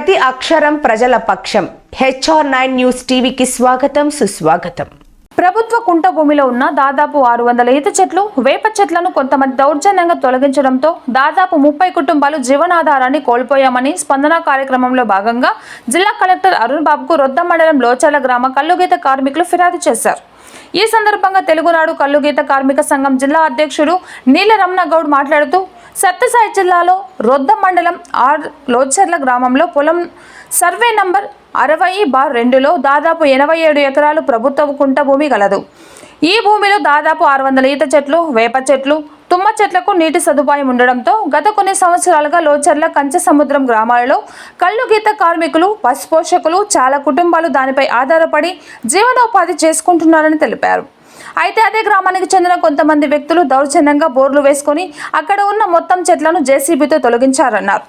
ప్రతి అక్షరం ప్రజల పక్షం. హెచ్ఆర్ నైన్ న్యూస్ టీవీకి స్వాగతం సుస్వాగతం. ప్రభుత్వ కుంట భూమిలో ఉన్న దాదాపు ఆరు వందల ఈత చెట్లు వేప చెట్లను కొంతమంది దౌర్జన్యంగా తొలగించడంతో దాదాపు ముప్పై కుటుంబాలు జీవనాధారాన్ని కోల్పోయామని స్పందన కార్యక్రమంలో భాగంగా జిల్లా కలెక్టర్ అరుణ్ బాబుకు రొద్ద మండలం లోచర్ల గ్రామ కల్లుగీత కార్మికులు ఫిర్యాదు చేశారు. ఈ సందర్భంగా తెలుగునాడు కల్లుగీత కార్మిక సంఘం జిల్లా అధ్యక్షుడు నీల రమణ గౌడ్ మాట్లాడుతూ సత్యసాయి జిల్లాలో రొద్ద మండలం ఆర్ లోచర్ల గ్రామంలో పొలం సర్వే నంబర్ అరవై బార్ రెండులో దాదాపు ఎనభై ఏడు ఎకరాలు ప్రభుత్వ కుంట భూమి గలదు. ఈ భూమిలో దాదాపు ఆరు వందల ఈత చెట్లు వేప చెట్లు తుమ్మ చెట్లకు నీటి సదుపాయం ఉండడంతో గత కొన్ని సంవత్సరాలుగా లోచర్ల కంచ సముద్రం గ్రామాలలో కళ్ళు గీత కార్మికులు పశుపోషకులు చాలా కుటుంబాలు దానిపై ఆధారపడి జీవనోపాధి చేసుకుంటున్నారని తెలిపారు. అయితే అదే గ్రామానికి చెందిన కొంతమంది వ్యక్తులు దౌర్జన్యంగా బోర్లు వేసుకొని అక్కడ ఉన్న మొత్తం చెట్లను జేసీబీతో తొలగించారన్నారు.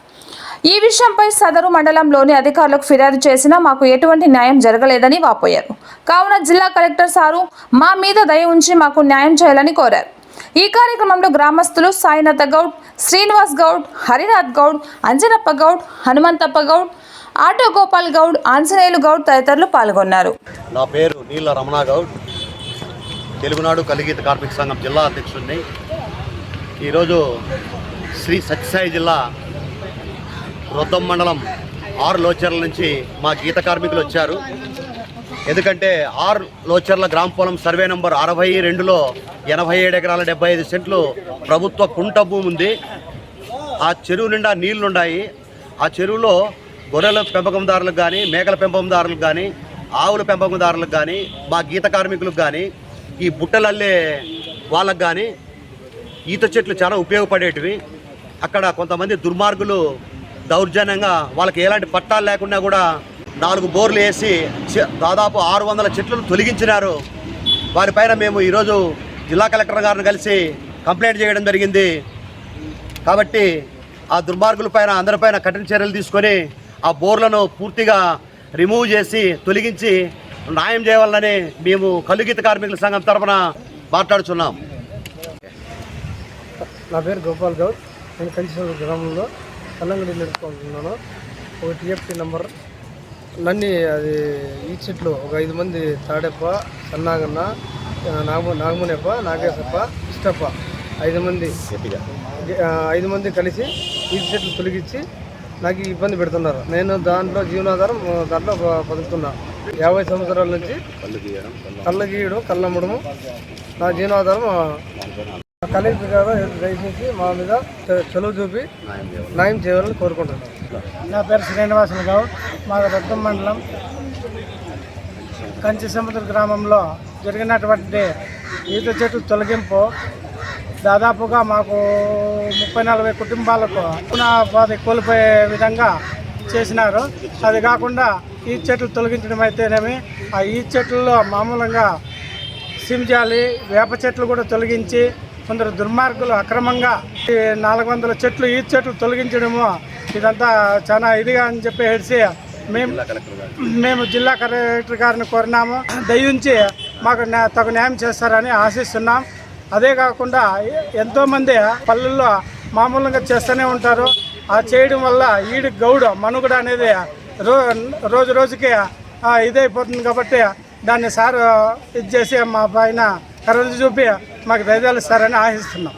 ఈ విషయంపై సదరు మండలంలోని అధికారులకు ఫిర్యాదు చేసినా మాకు ఎటువంటి న్యాయం జరగలేదని వాపోయారు. కావున జిల్లా కలెక్టర్ సారు మా మీద దయ ఉంచి మాకు న్యాయం చేయాలని కోరారు. ఈ కార్యక్రమంలో గ్రామస్తులు సాయినాథ గౌడ్ శ్రీనివాస్ గౌడ్ హరినాథ్ గౌడ్ అంజనప్ప గౌడ్ హనుమంతప్ప గౌడ్ ఆటో గోపాల్ గౌడ్ ఆంజనేయులు గౌడ్ తదితరులు పాల్గొన్నారు. నా పేరు నీళ్ళ రమణ గౌడ్. తెలుగునాడు కలిగీత కార్మిక సంఘం జిల్లా అధ్యక్షుడిని. ఈరోజు శ్రీ సత్యసాయి జిల్లా రొద్దం మండలం ఆరు లోచర్ల నుంచి మా గీత కార్మికులు వచ్చారు. ఎందుకంటే ఆరు లోచర్ల గ్రామ పొలం సర్వే నంబర్ అరవై రెండులో ఎనభై ఏడు ఎకరాల డెబ్బై ఐదు సెంట్లు ప్రభుత్వ కుంట భూమి ఉంది. ఆ చెరువు నిండా నీళ్ళున్నాయి ఆ చెరువులో గొర్రెల పెంపకందారులకు కానీ మేకల పెంపకందారులకు కానీ ఆవుల పెంపకందారులకు కానీ మా గీత కార్మికులకు కానీ ఈ బుట్టలల్లే వాళ్ళకు కానీ ఈత చెట్లు చాలా ఉపయోగపడేటివి. అక్కడ కొంతమంది దుర్మార్గులు దౌర్జన్యంగా వాళ్ళకి ఎలాంటి పట్టాలు లేకుండా కూడా నాలుగు బోర్లు వేసి దాదాపు ఆరు వందల చెట్లను తొలగించినారు. వారిపైన మేము ఈరోజు జిల్లా కలెక్టర్ గారిని కలిసి కంప్లైంట్ చేయడం జరిగింది. కాబట్టి ఆ దుర్మార్గుల పైన అందరిపైన కఠిన చర్యలు తీసుకొని ఆ బోర్లను పూర్తిగా రిమూవ్ చేసి తొలగించి న్యాయం చేయాలని మేము కలుగీత కార్మికుల సంఘం తరఫున మాట్లాడుచున్నాం. నా పేరు గోపాల్ గౌడ్. నేను కంచిసూరు గ్రామంలో కల్లంగడి నడుపుకుంటున్నాను ఒక టీఎఫ్టీ నంబర్. నన్ని అది ఈ చెట్లు ఒక ఐదు మంది తాడెప్ప సన్నాగన్న నాగ నాగమునెప్ప నాగేశప్ప ఇష్టప్ప ఐదు మంది ఐదు మంది కలిసి ఈ చెట్లు తొలగించి నాకు ఇబ్బంది పెడుతున్నారు. నేను దాంట్లో జీవనాధారం దాంట్లో బ- బతుకుతున్నా యాభై సంవత్సరాల నుంచి కళ్ళ గీయడం కళ్ళమ్మడము నా జీవనాధారం కలెక్టర్ గారు దయచేసి మా మీద చ- చలువు చూపి న్యాయం చేయాలని కోరుకుంటున్నాను. నా పేరు శ్రీనివాసులు గౌడ్. మా రత్నం మండలం. కంచి సముద్ర గ్రామంలో జరిగినటువంటి ఈత చెట్టు తొలగింపు దాదాపుగా మాకు ముప్పై నలభై కుటుంబాలకు పునఃపాధి కోల్పోయే విధంగా చేసినారు అది కాకుండా ఈ చెట్లు తొలగించడం అయితేనేమి ఆ ఈ చెట్లలో మామూలుగా సింజాలి వేప చెట్లు కూడా తొలగించి కొందరు దుర్మార్గులు అక్రమంగా నాలుగు వందల చెట్లు ఈ చెట్లు తొలగించడము ఇదంతా చాలా ఇదిగా అని చెప్పేసి మేము మేము జిల్లా కలెక్టర్ గారిని కోరినాము. దయించి మాకు తగు న్యాయం చేస్తారని ఆశిస్తున్నాం. అదే కాకుండా ఎంతోమంది పల్లెల్లో మామూలుగా చేస్తూనే ఉంటారు. చేయడం వల్ల ఈడు గౌడ మనుగడ అనేది రో రోజు రోజుకి ఇదైపోతుంది కాబట్టి దాన్ని సార్ ఇది చేసి మా పైన కరెంట్ చూపి మాకు ధైర్యాలు ఇస్తారని ఆశిస్తున్నాం.